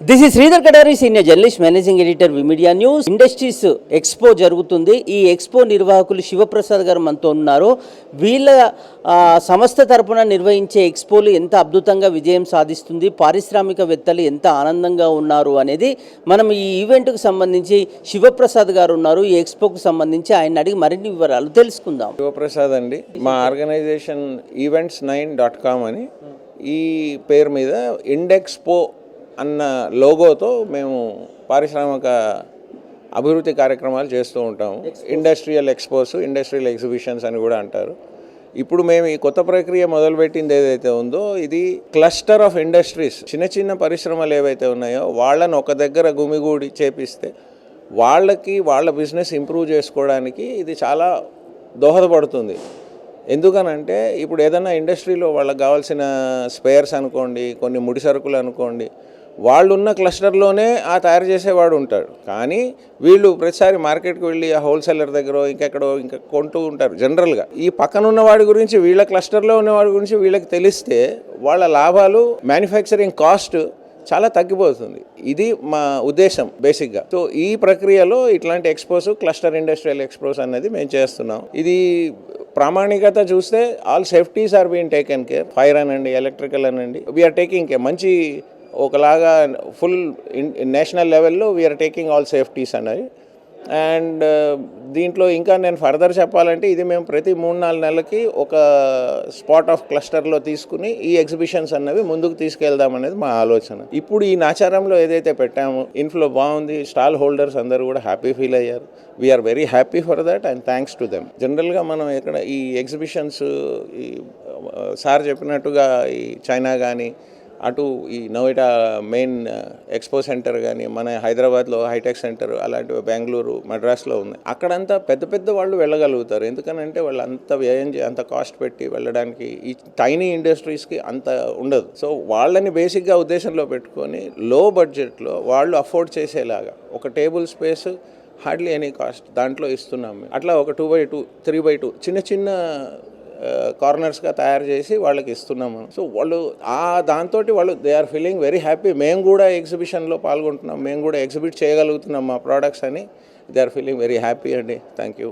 This is Sridhar Kadari senior journalist managing editor V media news industries expo జరుగుతుంది. ఈ expo నిర్వాహకులు శివప్రసాద్ గారు మనతో ఉన్నారు. వీళ్ళ సంస్థ తరపున నిర్వహించే ఎక్స్పోలు ఎంత అద్భుతంగా విజయం సాధిస్తుంది పారిశ్రామికవేత్తలు ఎంత ఆనందంగా ఉన్నారు అనేది మనం ఈ ఈవెంట్కు సంబంధించి శివప్రసాద్ గారు ఉన్నారు. ఈ ఎక్స్పోకు సంబంధించి ఆయన అడిగి మరిన్ని వివరాలు తెలుసుకుందాం. శివప్రసాద్ అండి. మా organisation events nine dot com అని ఈ పేరు మీద ఇండెక్స్పో అన్న లోగోతో మేము పారిశ్రామిక అభివృద్ధి కార్యక్రమాలు చేస్తూ ఉంటాము. ఇండస్ట్రియల్ ఎక్స్పోస్ ఇండస్ట్రియల్ ఎగ్జిబిషన్స్ అని కూడా అంటారు. ఇప్పుడు మేము ఈ కొత్త ప్రక్రియ మొదలుపెట్టింది ఏదైతే ఉందో ఇది క్లస్టర్ ఆఫ్ ఇండస్ట్రీస్ చిన్న చిన్న పరిశ్రమలు ఏవైతే ఉన్నాయో వాళ్ళని ఒక దగ్గర గుమిగూడి చేపిస్తే వాళ్ళకి వాళ్ళ బిజినెస్ ఇంప్రూవ్ చేసుకోవడానికి ఇది చాలా దోహదపడుతుంది. ఎందుకనంటే ఇప్పుడు ఏదైనా ఇండస్ట్రీలో వాళ్ళకి కావాల్సిన స్పేర్స్ అనుకోండి కొన్ని ముడి సరుకులు అనుకోండి వాళ్ళు ఉన్న క్లస్టర్లోనే ఆ తయారు చేసేవాడు ఉంటాడు. కానీ వీళ్ళు ప్రతిసారి మార్కెట్కి వెళ్ళి ఆ హోల్సేలర్ దగ్గర ఇంకెక్కడో ఇంకా కొంటూ ఉంటారు జనరల్గా. ఈ పక్కన ఉన్నవాడి గురించి వీళ్ళ క్లస్టర్లో ఉన్నవాడి గురించి వీళ్ళకి తెలిస్తే వాళ్ళ లాభాలు మ్యానుఫ్యాక్చరింగ్ కాస్ట్ చాలా తగ్గిపోతుంది. ఇది మా ఉద్దేశం బేసిక్గా. సో ఈ ప్రక్రియలో ఇట్లాంటి ఎక్స్పోస్ క్లస్టర్ ఇండస్ట్రియల్ ఎక్స్పోస్ అనేది మేము చేస్తున్నాం. ఇది ప్రామాణికత చూస్తే all safeties are been taken care fire అనండి ఎలక్ట్రికల్ అనండి. వీఆర్ టేకింగ్ కేర్ మంచి ఒకలాగా ఫుల్ నేషనల్ లెవెల్లో we are taking all safeties అన్నది. అండ్ దీంట్లో ఇంకా నేను ఫర్దర్ చెప్పాలంటే ఇది మేము ప్రతి మూడు నాలుగు నెలలకి ఒక స్పాట్ ఆఫ్ క్లస్టర్లో తీసుకుని ఈ ఎగ్జిబిషన్స్ అన్నవి ముందుకు తీసుకెళ్దాం అనేది మా ఆలోచన. ఇప్పుడు ఈ నాచారంలో ఏదైతే పెట్టామో ఇన్ఫ్లో బాగుంది స్టాల్ హోల్డర్స్ అందరూ కూడా హ్యాపీ ఫీల్ అయ్యారు. We are very happy for that and thanks to them జనరల్గా మనం ఇక్కడ ఈ ఎగ్జిబిషన్స్ ఈ సార్ చెప్పినట్టుగా ఈ చైనా కానీ అటు ఈ నోయిడా మెయిన్ ఎక్స్పో సెంటర్ కానీ మన హైదరాబాద్లో హైటెక్ సెంటర్ అలాంటివి బెంగళూరు మద్రాస్లో ఉన్నాయి. అక్కడంతా పెద్ద పెద్ద వాళ్ళు వెళ్ళగలుగుతారు. ఎందుకనంటే వాళ్ళు అంత వ్యయం చే- అంత కాస్ట్ పెట్టి వెళ్ళడానికి ఈ టైనీ ఇండస్ట్రీస్కి అంత ఉండదు. సో వాళ్ళని బేసిక్గా ఉద్దేశంలో పెట్టుకొని లో బడ్జెట్లో వాళ్ళు అఫోర్డ్ చేసేలాగా ఒక table space hardly any cost దాంట్లో ఇస్తున్నాం అట్లా ఒక two by two three by two చిన్న చిన్న కార్నర్స్గా తయారు చేసి వాళ్ళకి ఇస్తున్నాము సో వాళ్ళు ఆ దాంతో వాళ్ళు they are feeling very happy మేము కూడా ఎగ్జిబిషన్లో పాల్గొంటున్నాం. మేము కూడా ఎగ్జిబిట్ చేయగలుగుతున్నాం మా ప్రోడక్ట్స్ అని. They are feeling very happy అండి. Thank you